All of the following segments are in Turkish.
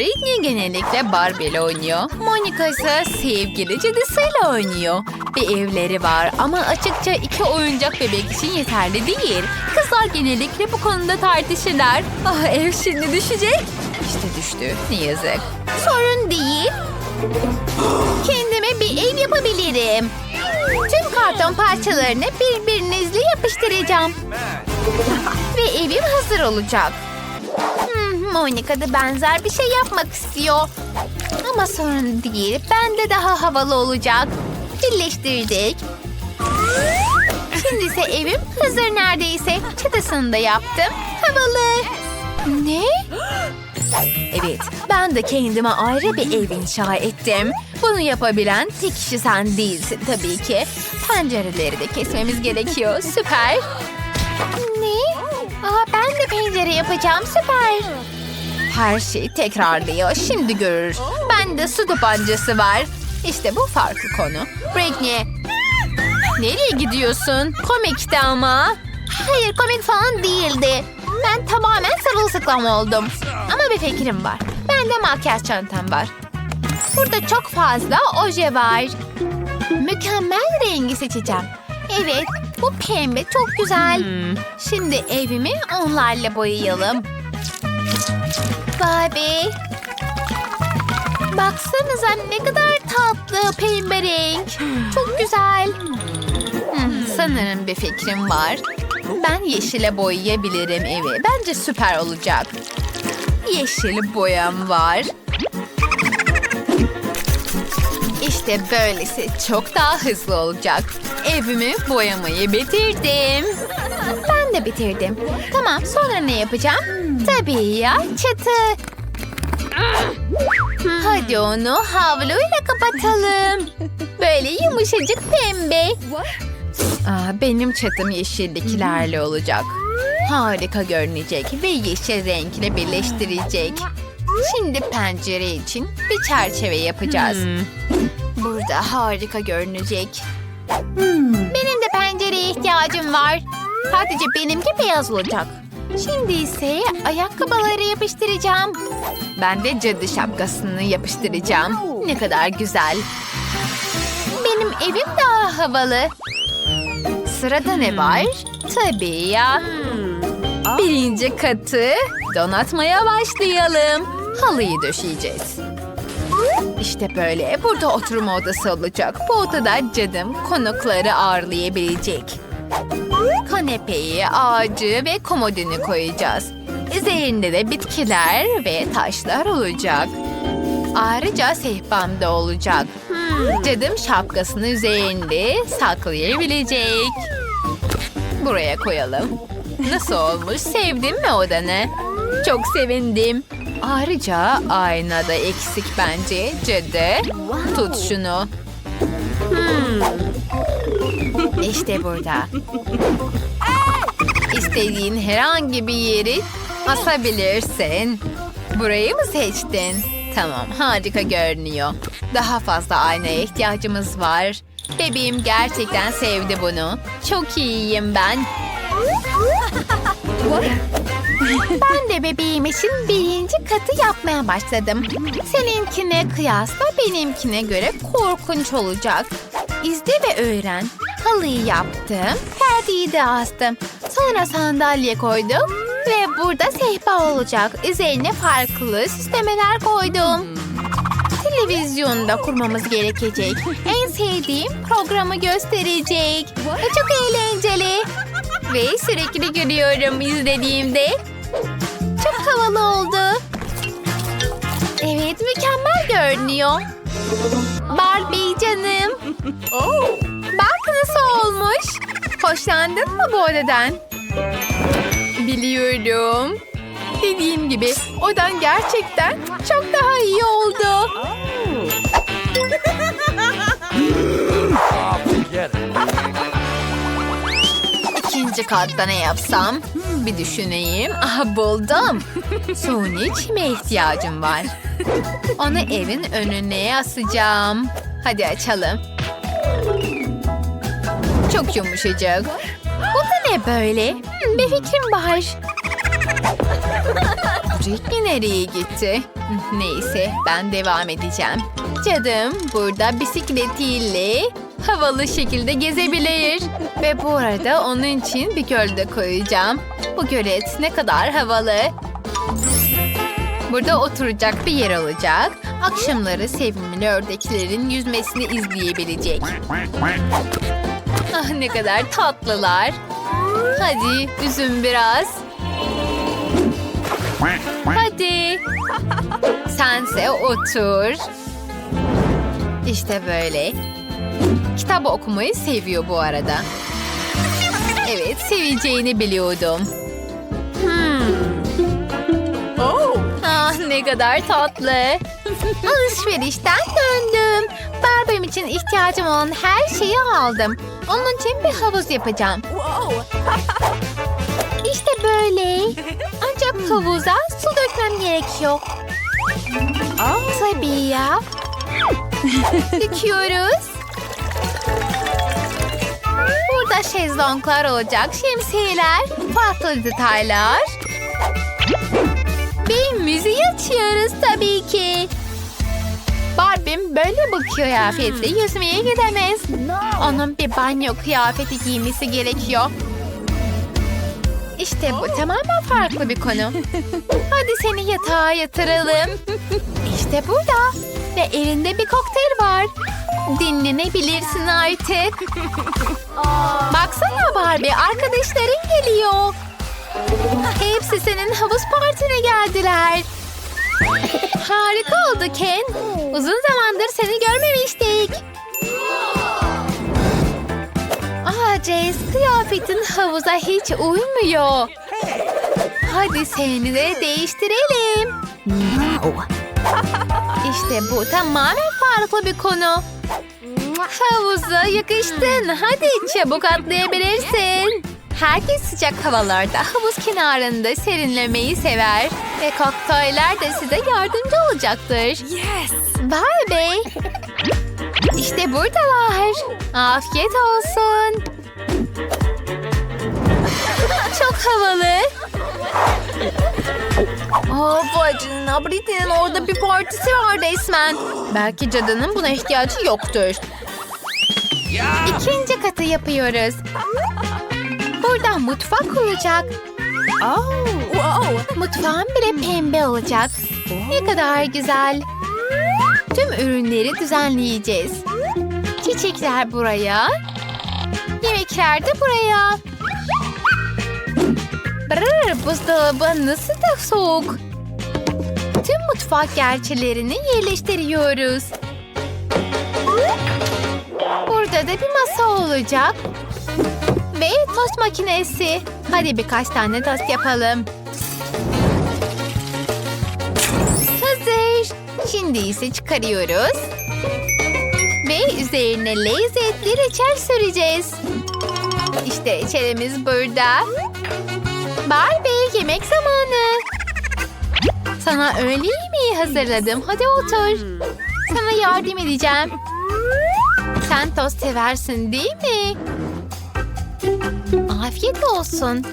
Britney genellikle Barbie ile oynuyor. Monica ise sevgili cadısıyla oynuyor. Bir evleri var ama açıkça iki oyuncak bebek için yeterli değil. Kızlar genellikle bu konuda tartışırlar. Ah ev şimdi düşecek. İşte düştü. Ne yazık. Sorun değil. Kendime bir ev yapabilirim. Tüm karton parçalarını birbirinizle yapıştıracağım. Ve evim hazır olacak. Hmm, Monica da benzer bir şey yapmak istiyor. Ama sorun değil. Ben de daha havalı olacak. Birleştirdik. Şimdi ise evim hazır neredeyse. Çatısını da yaptım. Havalı. Ne? Evet, ben de kendime ayrı bir ev inşa ettim. Bunu yapabilen tek kişi sen değilsin tabii ki. Pencereleri de kesmemiz gerekiyor. Süper. Ne? Aa, ben de pencere yapacağım. Süper. Her şey tekrarlıyor. Şimdi görür. Bende su tabancası var. İşte bu farklı konu. Britney. Nereye gidiyorsun? Komikti ama. Hayır komik falan değildi. Ben tamamen sırılsıklam oldum. Ama bir fikrim var. Bende makyaj çantam var. Burada çok fazla oje var. Mükemmel rengi seçeceğim. Evet, bu pembe çok güzel. Hmm, Şimdi evimi onlarla boyayalım. Vay be. Baksanıza ne kadar tatlı pembe renk. Çok güzel. hmm, sanırım bir fikrim var. Ben yeşile boyayabilirim evi. Bence süper olacak. Yeşil boyam var. İşte böylesi çok daha hızlı olacak. Evimi boyamayı bitirdim. Ben de bitirdim. Tamam sonra ne yapacağım? Tabii ya çatı. Hadi onu havluyla kapatalım. Böyle yumuşacık pembe. Aa, benim çatım yeşilliklerle olacak. Harika görünecek ve yeşil renkle birleştirecek. Şimdi pencere için bir çerçeve yapacağız. Burada harika görünecek. Benim de pencereye ihtiyacım var. Sadece benimki beyaz olacak. Şimdi ise ayakkabıları yapıştıracağım. Ben de cadı şapkasını yapıştıracağım. Ne kadar güzel. Benim evim daha havalı. Sırada ne var? Tabii ya. Birinci katı donatmaya başlayalım. Halıyı döşeyeceğiz. İşte böyle. Burada oturma odası olacak. Bu odada cadım konukları ağırlayabilecek. Kanepeyi, ağacı ve komodini koyacağız. Üzerinde de bitkiler ve taşlar olacak. Ayrıca sehpam da olacak. Cadım şapkasını üzerinde saklayabilecek. Buraya koyalım. Nasıl olmuş? Sevdin mi odanı? Çok sevindim. Ayrıca ayna da eksik bence. Cadı, tut şunu. İşte burada. İstediğin herhangi bir yeri asabilirsin. Burayı mı seçtin? Tamam, harika görünüyor. Daha fazla aynaya ihtiyacımız var. Bebeğim gerçekten sevdi bunu. Çok iyiyim ben. Ben de bebeğim için birinci katı yapmaya başladım. Seninkine kıyasla benimkine göre korkunç olacak. İzle ve öğren. Halıyı yaptım, perdeyi de astım. Sonra sandalye koydum ve burada sehpa olacak. Üzerine farklı süslemeler koydum. Televizyonu da kurmamız gerekecek. En sevdiğim programı gösterecek. Ve çok eğlenceli. Ve sürekli gülüyorum izlediğimde. Çok havalı oldu. Evet, mükemmel görünüyor. Barbie canım. Bak nasıl olmuş. Hoşlandın mı bu odadan? Biliyorum. Dediğim gibi odan gerçekten çok daha iyi oldu. İkinci katta ne yapsam? Bir düşüneyim. Aha buldum. Suni çime ihtiyacım var. Onu evin önüne asacağım. Hadi açalım. Çok yumuşacık. Bu da ne böyle? Hmm, bir fikrim var. Ricky nereye gitti? Neyse ben devam edeceğim. Cadım burada bisikletiyle havalı şekilde gezebilir. Ve bu arada onun için bir göl de koyacağım. Bu gölet ne kadar havalı. Burada oturacak bir yer olacak. Akşamları sevimli ördeklerin yüzmesini izleyebilecek. Ah ne kadar tatlılar. Hadi üzüm biraz. Hadi. Sense otur. İşte böyle. Kitap okumayı seviyor bu arada. Evet, seveceğini biliyordum. Hmm. Ah ne kadar tatlı. Alışverişten döndüm. Barbie'm için ihtiyacım olan her şeyi aldım. Onun için bir havuz yapacağım. İşte böyle. Ancak havuza su dökmem gerekiyor. Tabii ya. Döküyoruz. Burada şezlonglar olacak, şemsiyeler, farklı detaylar. Bir müziği açıyoruz tabii ki. Barbie'm böyle bu kıyafetle yüzmeye gidemez. Onun bir banyo kıyafeti giymesi gerekiyor. İşte bu tamamen farklı bir konu. Hadi seni yatağa yatıralım. İşte burada. Ve elinde bir kokteyl var. Dinlenebilirsin artık. Baksana Barbie arkadaşların geliyor. Hepsi senin havuz partine geldiler. Harika oldu Ken. Uzun zamandır seni görmemiştik. Aa Jace kıyafetin havuza hiç uymuyor. Hadi seni de değiştirelim. İşte bu tamamen farklı bir konu. Havuza yakıştın. Hadi çabuk atlayabilirsin. Herkes sıcak havalarda havuz kenarında serinlemeyi sever. Ve kokteyller de size yardımcı olacaktır. Yes. Barbie. İşte buradalar. Afiyet olsun. Çok havalı. Aa, vay canına Britney'nin orada bir partisi var resmen. Belki cadının buna ihtiyacı yoktur. İkinci katı yapıyoruz. Burada mutfak olacak. Oh. Whoa. Mutfağın bile pembe olacak. Ne kadar güzel. Tüm ürünleri düzenleyeceğiz. Çiçekler buraya. Yemekler de buraya. Brr, buzdolabı nasıl da soğuk. Tüm mutfak gerçelerini yerleştiriyoruz. Burada da bir masa olacak. Ve tost makinesi. Hadi birkaç tane tost yapalım. Hazır. Şimdi ise çıkarıyoruz. Ve üzerine lezzetli reçel süreceğiz. İşte reçelimiz burada. Barbie yemek zamanı. Sana öğle yemeği hazırladım. Hadi otur. Sana yardım edeceğim. Sen tost seversin değil mi? Afiyet olsun.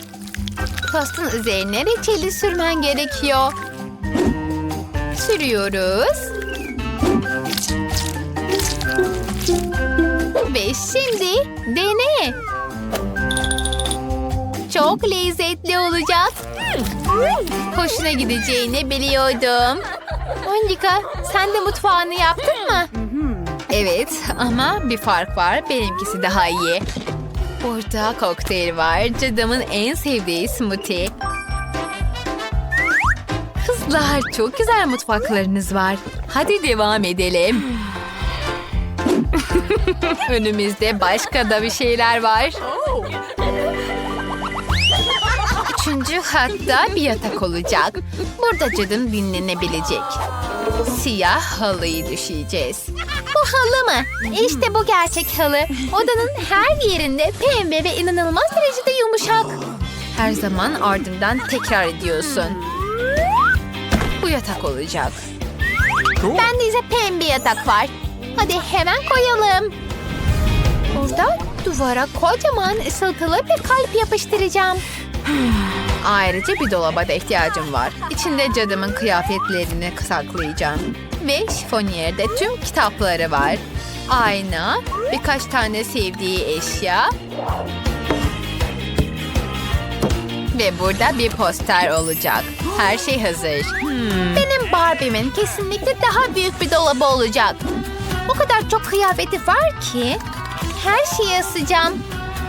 Tostun üzerine reçeli sürmen gerekiyor. Sürüyoruz. Ve şimdi dene. Çok lezzetli olacak. Hoşuna gideceğini biliyordum. Monika sen de mutfağını yaptın mı? Evet ama bir fark var. Benimkisi daha iyi. Burada kokteyl var. Cadımın en sevdiği smoothie. Kızlar çok güzel mutfaklarınız var. Hadi devam edelim. Önümüzde başka da bir şeyler var. Üçüncü hatta bir yatak olacak. Burada cadım dinlenebilecek. Siyah halıyı düşeceğiz. Bu halı mı? İşte bu gerçek halı. Odanın her yerinde pembe ve inanılmaz derecede yumuşak. Her zaman ardından tekrar ediyorsun. Bu yatak olacak. Bende ise pembe yatak var. Hadi hemen koyalım. Burada duvara kocaman ısıltılı bir kalp yapıştıracağım. Ayrıca bir dolaba da ihtiyacım var. İçinde cadımın kıyafetlerini saklayacağım. Ve şifonyerde tüm kitapları var. Ayna, birkaç tane sevdiği eşya. Ve burada bir poster olacak. Her şey hazır. Benim Barbie'min kesinlikle daha büyük bir dolabı olacak. O kadar çok kıyafeti var ki her şeyi asacağım.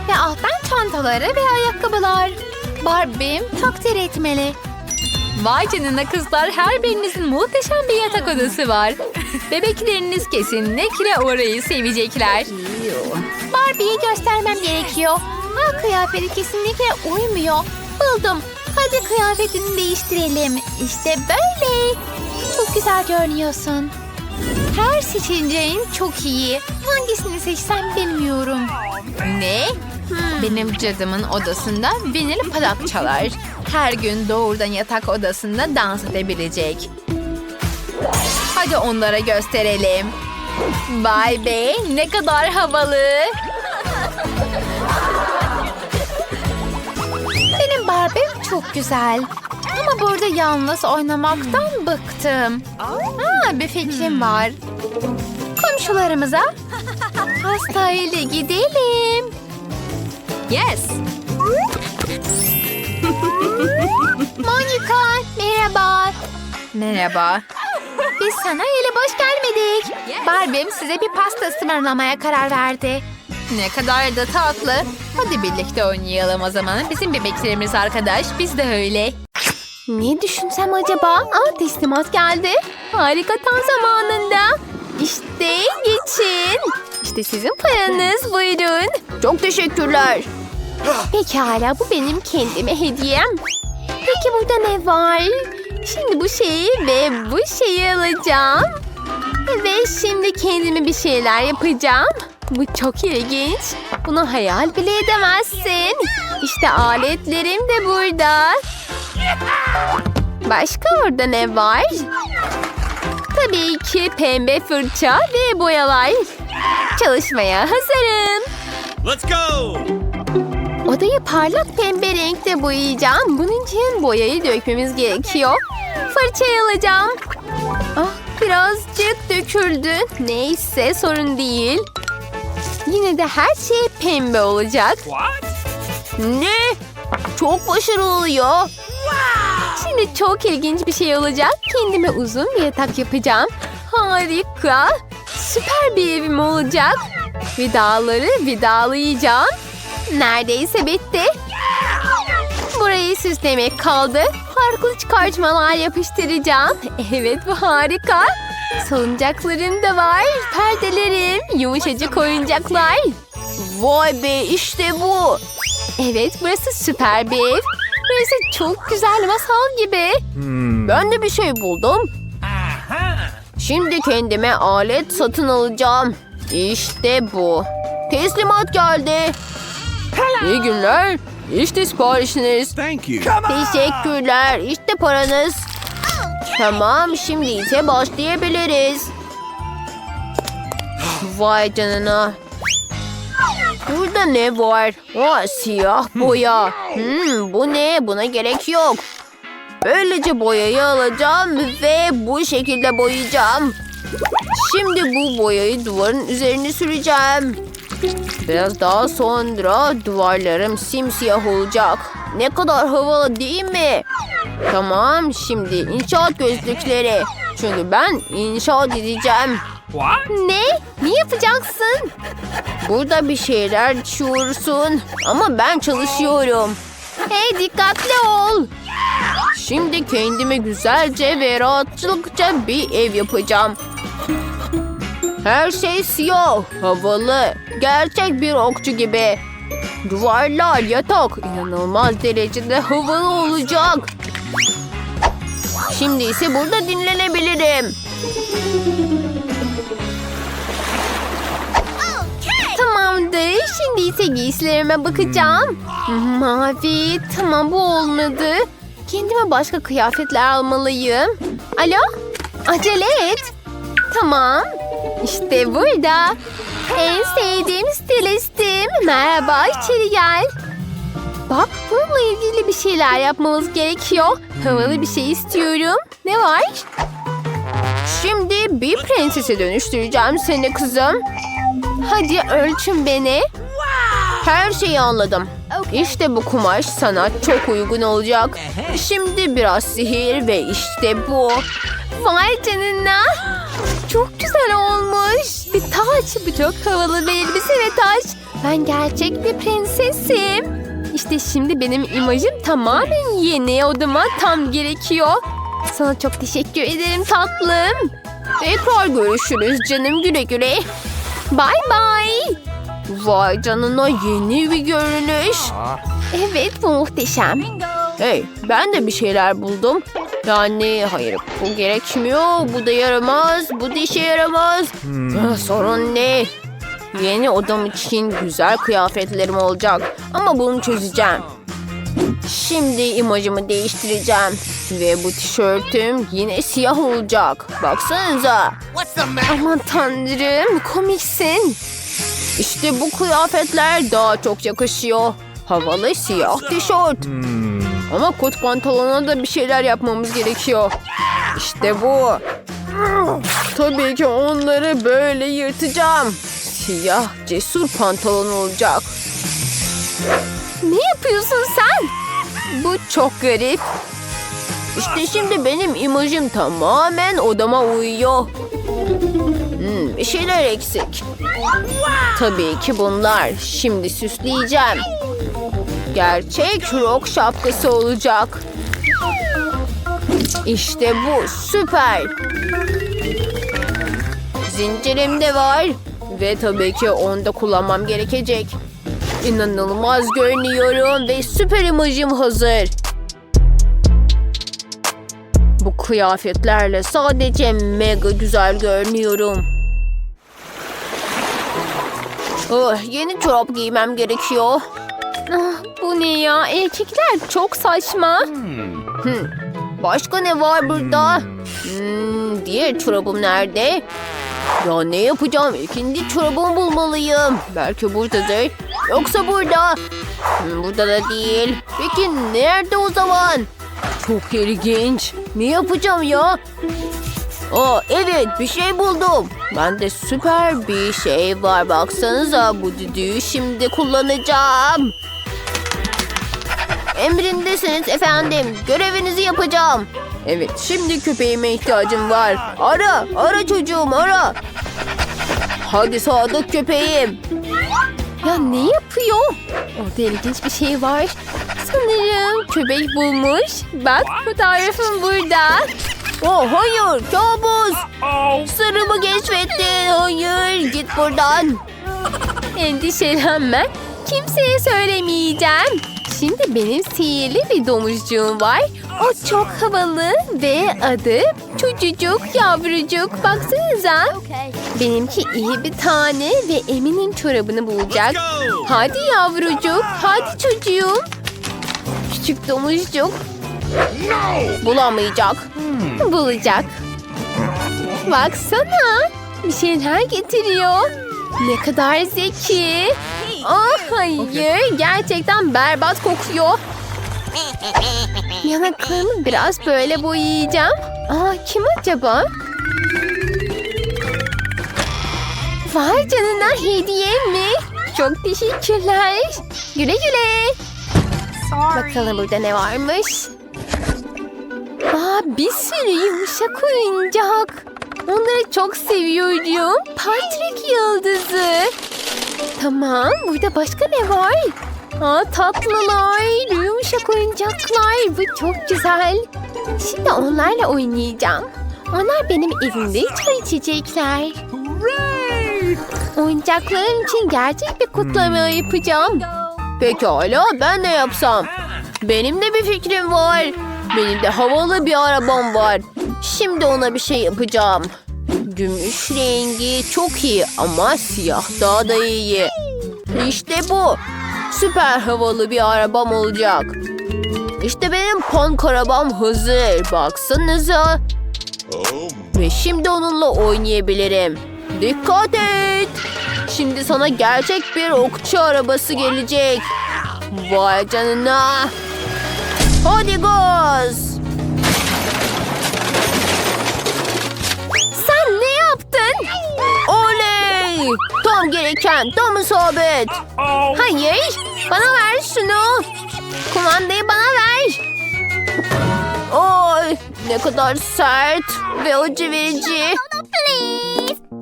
Ve alttan çantaları ve ayakkabılar. Barbie'm takdir etmeli. Vay canına kızlar her birinizin muhteşem bir yatak odası var. Bebekleriniz kesinlikle orayı sevecekler. Barbie'yi göstermem gerekiyor. Ha kıyafeti kesinlikle uymuyor. Buldum. Hadi kıyafetini değiştirelim. İşte böyle. Çok güzel görünüyorsun. Her seçeceğin çok iyi. Hangisini seçsem bilmiyorum. Ne? Benim cadımın odasında vinil plak çalar. Her gün doğrudan yatak odasında dans edebilecek. Hadi onlara gösterelim. Vay be ne kadar havalı. Benim Barbie'm çok güzel. Ama burada yalnız oynamaktan bıktım. Ha, bir fikrim var. Komşularımıza pastayla gidelim. Yes. Monika merhaba. Merhaba. Biz sana ele boş gelmedik. Barbie'm size bir pasta ısmarlamaya karar verdi. Ne kadar da tatlı. Hadi birlikte oynayalım o zaman. Bizim bebeklerimiz arkadaş. Biz de öyle. Ne düşünsem acaba? Aa teslimat geldi. Harika tam zamanında. İşte geçin. İşte sizin paranız buyurun. Çok teşekkürler. Pekala bu benim kendime hediyem. Peki burada ne var? Şimdi bu şeyi ve bu şeyi alacağım. Ve şimdi kendime bir şeyler yapacağım. Bu çok ilginç. Bunu hayal bile edemezsin. İşte aletlerim de burada. Başka orada ne var? Tabii ki pembe fırça ve boyalar. Çalışmaya hazırım. Let's go! Odayı parlak pembe renkte boyayacağım. Bunun için boyayı dökmemiz gerekiyor. Fırçayı alacağım. Ah birazcık döküldü. Neyse sorun değil. Yine de her şey pembe olacak. What? Ne? Çok başarılı oluyor. Şimdi çok ilginç bir şey olacak. Kendime uzun bir yatak yapacağım. Harika. Süper bir evim olacak. Vidaları vidalayacağım. Neredeyse bitti. Burayı süslemek kaldı. Farklı çıkartmalar yapıştıracağım. Evet bu harika. Salıncaklarım da var. Perdelerim, yumuşacık oyuncaklar. Vay be işte bu. Evet burası süper bir ev. Burası çok güzel masal gibi. Ben de bir şey buldum. Şimdi kendime alet satın alacağım. İşte bu. Teslimat geldi. İyi günler. İşte siparişiniz. Thank you. Teşekkürler. İşte paranız. Tamam şimdi ise başlayabiliriz. Vay canına. Burada ne var? Aa, siyah boya. Hmm, bu ne? Buna gerek yok. Böylece boyayı alacağım ve bu şekilde boyayacağım. Şimdi bu boyayı duvarın üzerine süreceğim. Biraz daha sonra duvarlarım simsiyah olacak. Ne kadar havalı değil mi? Tamam şimdi inşaat gözlükleri. Çünkü ben inşaat edeceğim. What? Ne? Ne yapacaksın? Burada bir şeyler düşüyorsun. Ama ben çalışıyorum. Hey dikkatli ol. Şimdi kendime güzelce ve rahatlıkça bir ev yapacağım. Her şey siyah, havalı, gerçek bir okçu gibi. Duvarlar, yatak inanılmaz derecede havalı olacak. Şimdi ise burada dinlenebilirim. Tamamdır. Şimdi ise giysilerime bakacağım. Mavi. Tamam bu olmadı. Kendime başka kıyafetler almalıyım. Alo? Acele et. Tamam. İşte burada. En sevdiğim stilistim. Merhaba içeri gel. Bak bununla ilgili bir şeyler yapmamız gerekiyor. Havalı bir şey istiyorum. Ne var? Şimdi bir prensese dönüştüreceğim seni kızım. Hadi ölçün beni. Her şeyi anladım. İşte bu kumaş sana çok uygun olacak. Şimdi biraz sihir ve işte bu. Vay canına. Çok güzel olmuş. Bir taç. Bu çok havalı bir elbise ve taç. Ben gerçek bir prensesim. İşte şimdi benim imajım tamamen yeni. Odama tam gerekiyor. Sana çok teşekkür ederim tatlım. Tekrar görüşürüz canım güle güle. Bye bye. Vay canına yeni bir görünüş. Evet bu muhteşem. Hey ben de bir şeyler buldum. Yani hayır bu gerekmiyor. Bu da yaramaz. Bu da işe yaramaz. Ah, sorun ne? Yeni odam için güzel kıyafetlerim olacak. Ama bunu çözeceğim. Şimdi imajımı değiştireceğim. Ve bu tişörtüm yine siyah olacak. Baksanıza. Aman tanrım komiksin. İşte bu kıyafetler daha çok yakışıyor. Havalı siyah tişört. Ama kot pantolona da bir şeyler yapmamız gerekiyor. İşte bu. Tabii ki onları böyle yırtacağım. Siyah cesur pantolon olacak. Ne yapıyorsun sen? Bu çok garip. İşte şimdi benim imajım tamamen odama uyuyor. Hmm, bir şeyler eksik. Tabii ki bunlar. Şimdi süsleyeceğim. Gerçek rock şapkası olacak. İşte bu süper. Zincirim de var. Ve tabii ki onu da kullanmam gerekecek. İnanılmaz görünüyorum ve süper imajım hazır. Bu kıyafetlerle sadece mega güzel görünüyorum. Oh, yeni çorap giymem gerekiyor. Ah, bu ne ya? Erkekler çok saçma. Hmm, Başka ne var burada? Hmm, diğer çorabım nerede? Ya ne yapacağım? İkinci çorabımı bulmalıyım. Belki buradadır. Yoksa burada. Hmm, burada da değil. Peki nerede o zaman? Çok ilginç. Ne yapacağım ya? Aa, evet bir şey buldum. Bende süper bir şey var. Baksanıza bu düdüğü şimdi kullanacağım. Emrindesiniz efendim. Görevinizi yapacağım. Evet şimdi köpeğime ihtiyacım var. Ara ara çocuğum ara. Hadi sadık köpeğim. Ya ne yapıyor? Orada ilginç bir şey var. Sanırım köpek bulmuş. Bak fotoğrafım burada. Oh hayır kabus. Sırrımı keşfettin. Hayır git buradan. Endişelenme. Kimseye söylemeyeceğim. Şimdi benim sihirli bir domuzcuğum var. O çok havalı ve adı çocuk yavrucuk. Baksanıza. Benimki iyi bir tane ve eminim çorabını bulacak. Hadi yavrucuk, hadi çocuğum. Küçük domuzcuk. Bulamayacak. Bulacak. Baksana. Bir şeyler getiriyor. Ne kadar zeki. Ah hayır. Gerçekten berbat kokuyor. Yanaklarımı biraz böyle boyayacağım. Aa kim acaba? Vay canına hediye mi? Çok teşekkürler. Güle güle. Bakalım burada ne varmış. Aa, bir sürü yumuşak oyuncak. Onları çok seviyorum. Patrick yıldızı. Tamam, burada başka ne var? Aa, tatlılar, yumuşak oyuncaklar. Bu çok güzel. Şimdi onlarla oynayacağım. Onlar benim evimde çay içecekler. Oyuncaklarım için gerçek bir kutlama yapacağım. Pekala ben de yapsam. Benim de bir fikrim var. Benim de havalı bir arabam var. Şimdi ona bir şey yapacağım. Gümüş rengi çok iyi ama siyah daha da iyi. İşte bu. Süper havalı bir arabam olacak. İşte benim punk arabam hazır. Baksanıza. Ve şimdi onunla oynayabilirim. Dikkat et. Şimdi sana gerçek bir okçu arabası gelecek. Vay canına. Hadi gaz. Sen ne yaptın? Oley! Tam gereken, tam isabet. Hayır, bana ver şunu. Kumandayı bana ver. Ay, ne kadar sert ve acı verici.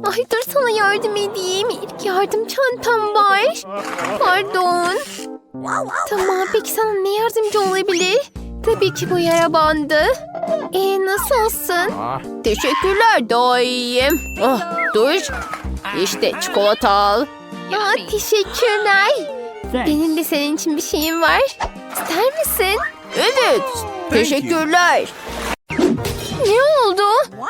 Ay dur sana yardım edeyim. İlk yardım çantam var. Pardon. Tamam peki sana ne yardımcı olabilir? Tabii ki bu yara bandı. Ee nasılsın? Teşekkürler daha iyiyim. Ah, dur. İşte çikolata al. Aa, teşekkürler. Benim de senin için bir şeyim var. İster misin? Evet. Teşekkürler. Ne oldu?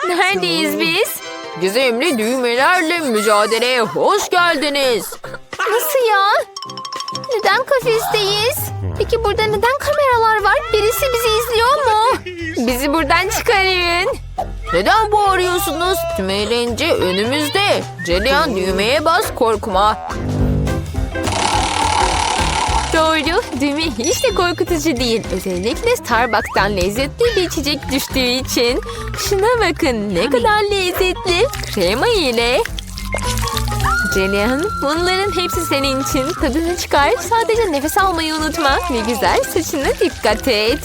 Neredeyiz biz? Gizemli düğmelerle mücadeleye hoş geldiniz. Nasıl ya? Neden kafesteyiz? Peki burada neden kameralar var? Birisi bizi izliyor mu? Bizi buradan çıkarın. Neden bağırıyorsunuz? Tüm eğlence önümüzde. Celiyan düğmeye bas korkma. Doğru, düğme hiç de korkutucu değil. Özellikle Starbucks'tan lezzetli bir içecek düştüğü için. Şuna bakın ne kadar lezzetli. Krema ile. Celihan, bunların hepsi senin için. Tadını çıkar. Sadece nefes almayı unutma. Ve güzel saçına dikkat et.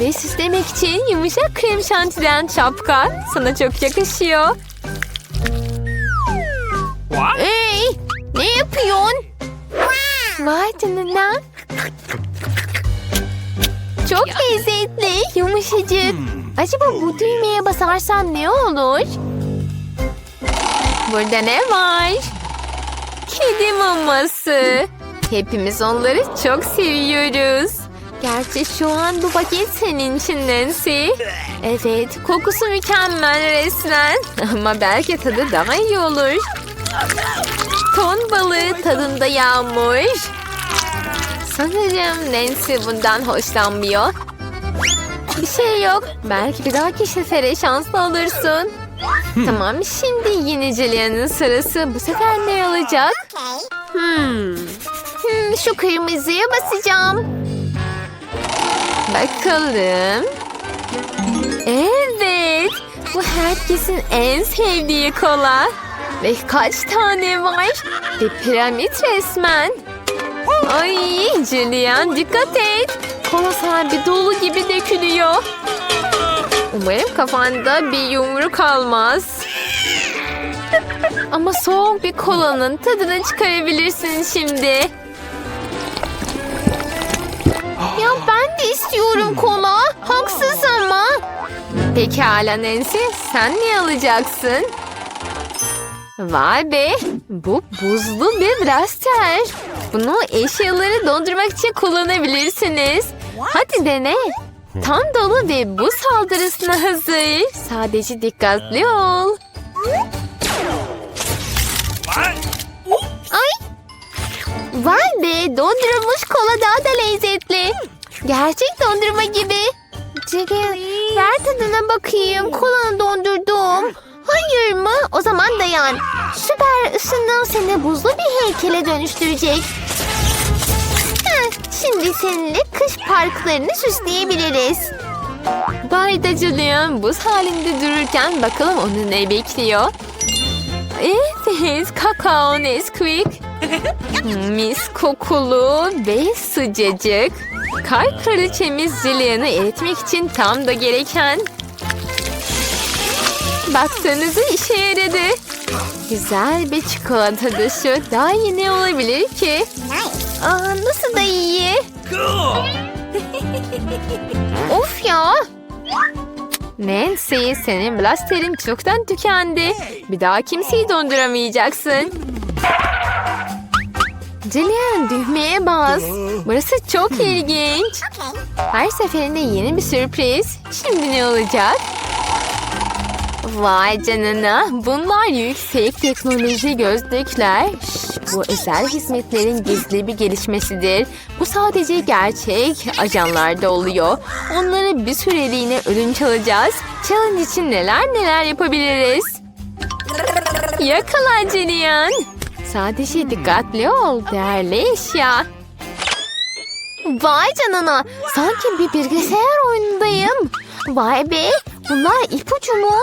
Ve süslemek için yumuşak krem şantiden şapka. Sana çok yakışıyor. Hey, ne yapıyorsun? Vay canına. Çok lezzetli, yumuşacık. Acaba bu düğmeye basarsam ne olur? Burada ne var? Kedi maması. Hepimiz onları çok seviyoruz. Gerçi şu an bu paket senin için Nancy. Evet, kokusu mükemmel resmen. Ama belki tadı daha iyi olur. Ton balığı tadında yağmur. Sanırım Nancy bundan hoşlanmıyor. Bir şey yok. Belki bir dahaki sefere şanslı olursun. tamam şimdi yine Julia'nın sırası. Bu sefer ne olacak? Hmm. Hmm, şu kırmızıya basacağım. Bakalım. Evet. Bu herkesin en sevdiği kola. Ve kaç tane var? Bir piramit resmen. Ay Julian dikkat et. Kola sahibi dolu gibi dökülüyor. Umarım kafanda bir yumruk kalmaz. Ama soğuk bir kolanın tadını çıkarabilirsin şimdi. Ya ben de istiyorum kola. Haksız ama. Pekala Nancy sen ne alacaksın? Vay be bu buzlu bir blaster. Bunu eşyaları dondurmak için kullanabilirsiniz. Hadi dene. Tam dolu ve bu saldırısına hazır. Sadece dikkatli ol. Ay. Vay be dondurulmuş kola daha da lezzetli. Gerçek dondurma gibi. Cege ver tadına bakayım. Kolanı dondurdum. Hayır mı? O zaman dayan. Süper ısınım seni buzlu bir heykele dönüştürecek. Şimdi seninle kış parklarını süsleyebiliriz. Bayda Julian buz halinde dururken bakalım onu ne bekliyor. Evet, kakao Nesquik. Mis kokulu ve sıcacık. Kar kraliçemiz Julian'ı eritmek için tam da gereken. Baksanıza işe yaradı. Güzel bir çikolata dışı. Daha ne olabilir ki? Aa, nasıl da iyi. of ya. Nancy senin blasterin çoktan tükendi. Bir daha kimseyi donduramayacaksın. Julian düğmeye bas. Burası çok ilginç. Her seferinde yeni bir sürpriz. Şimdi ne olacak? Vay canına. Bunlar yüksek teknoloji gözlükler. Şş, bu özel hizmetlerin gizli bir gelişmesidir. Bu sadece gerçek ajanlarda oluyor. Onları bir süreliğine ödünç alacağız. Challenge için neler neler yapabiliriz. Yakala Julian. Sadece dikkatli ol değerli eşya. Vay canına. Sanki bir bilgisayar oyunundayım. Vay be. Bunlar ipucu mu?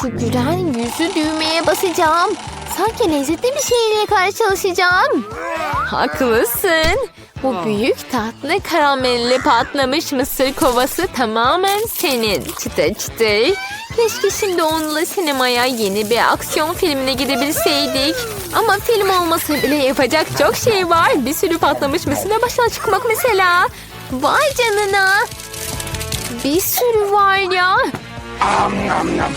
Şu gülen yüzü düğmeye basacağım. Sanki lezzetli bir şeyle karşılaşacağım. Haklısın. Bu büyük tatlı karamelli patlamış mısır kovası tamamen senin. Çıtır çıtır. Keşke şimdi onunla sinemaya yeni bir aksiyon filmine gidebilseydik. Ama film olmasa bile yapacak çok şey var. Bir sürü patlamış mısırla başa çıkmak mesela. Vay canına. Bir sürü var ya.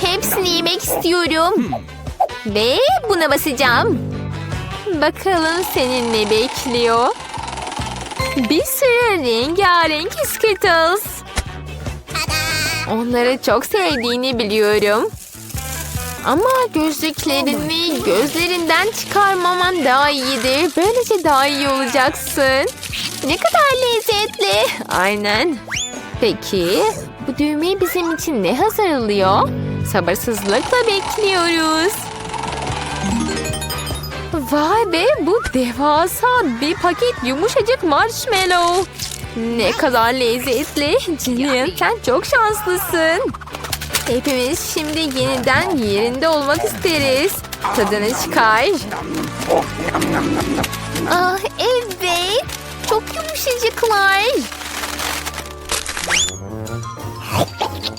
Hepsini yemek istiyorum. Ve buna basacağım. Bakalım senin ne bekliyor? Bir sürü rengarenk Skittles. Onları çok sevdiğini biliyorum. Ama gözlüklerini gözlerinden çıkarmaman daha iyidir. Böylece daha iyi olacaksın. Ne kadar lezzetli. Aynen. Peki bu düğmeyi bizim için ne hazırlıyor? Sabırsızlıkla bekliyoruz. Vay be bu devasa bir paket yumuşacık marshmallow. Ne kadar lezzetli. Jillian sen çok şanslısın. Hepimiz şimdi yeniden yerinde olmak isteriz. Tadını çıkar. Ah evet. Çok yumuşacıklar.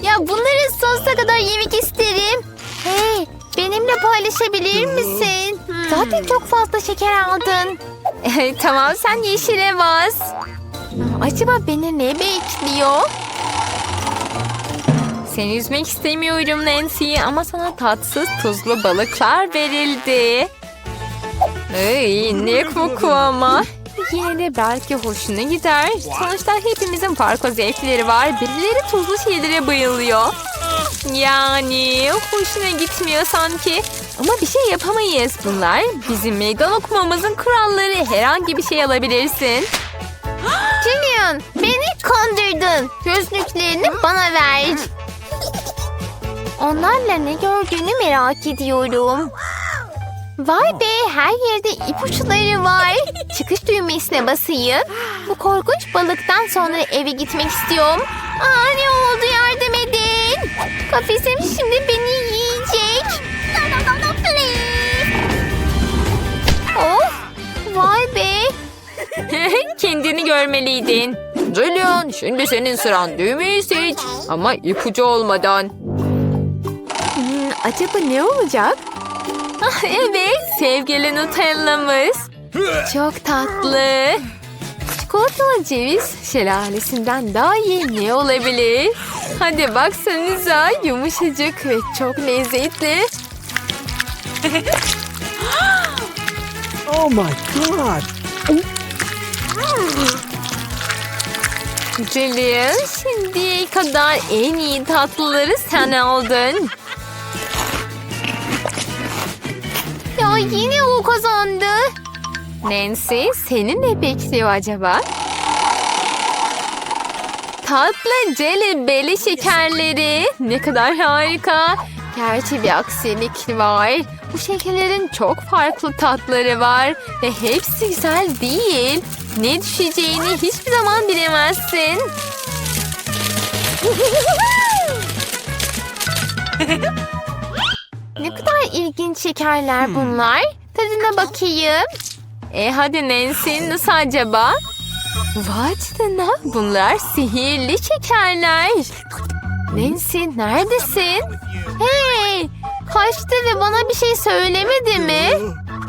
Ya bunları sonsuza kadar yemek isterim. Hey, benimle paylaşabilir misin? Zaten çok fazla şeker aldın. tamam, sen yeşile bas. Acaba beni ne bekliyor? Seni üzmek istemiyorum Nancy ama sana tatsız tuzlu balıklar verildi. Ay, ne koku ama. Yine de belki hoşuna gider. Sonuçta hepimizin farklı zevkleri var. Birileri tuzlu şeylere bayılıyor. Yani hoşuna gitmiyor sanki. Ama bir şey yapamayız bunlar. Bizim meydan okumamızın kuralları. Herhangi bir şey alabilirsin. Jillian beni kandırdın. Gözlüklerini bana ver. Onlarla ne gördüğünü merak ediyorum. Vay be her yerde ipuçları var. Çıkış düğmesine basayım. Bu korkunç balıktan sonra eve gitmek istiyorum. Aa ne oldu yardım edin. Kafesim şimdi beni yiyecek. Of vay be. Kendini görmeliydin. Julian şimdi senin sıran düğmeyi seç. Ama ipucu olmadan. Hmm, acaba ne olacak? Ah, evet, sevgili Nutella'mız. Çok tatlı. Çikolatalı ceviz şelalesinden daha iyi ne olabilir? Hadi baksanıza yumuşacık ve çok lezzetli. Oh my god! Julian, şimdiye kadar en iyi tatlıları sen aldın. Ya yine o kazandı. Nancy, seni ne bekliyor acaba? Tatlı jelly belly şekerleri. Ne kadar harika. Gerçi bir aksilik var. Bu şekerlerin çok farklı tatları var. Ve hepsi güzel değil. Ne düşeceğini hiçbir zaman bilemezsin. ne kadar ilginç şekerler bunlar. Tadına bakayım. E hadi Nancy nasıl acaba? Vay canına bunlar sihirli şekerler. Nancy neredesin? Hey kaçtı ve bana bir şey söylemedi mi?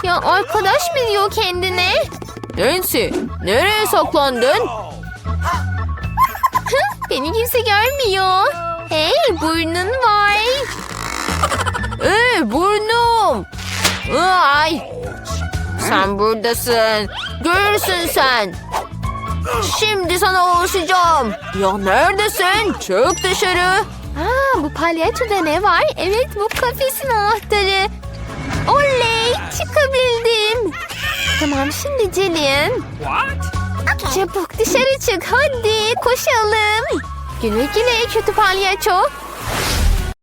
Ya arkadaş mı diyor kendine? Nancy nereye saklandın? Beni kimse görmüyor. Hey burnun var. Ee, burnum. Ay. Sen buradasın. Görürsün sen. Şimdi sana ulaşacağım. Ya neredesin? Çık dışarı. Aa, bu palyaçoda ne var? Evet bu kafesin anahtarı. Oley çıkabildim. Tamam şimdi Jillian. Çabuk dışarı çık hadi koşalım. Güle güle kötü palyaço.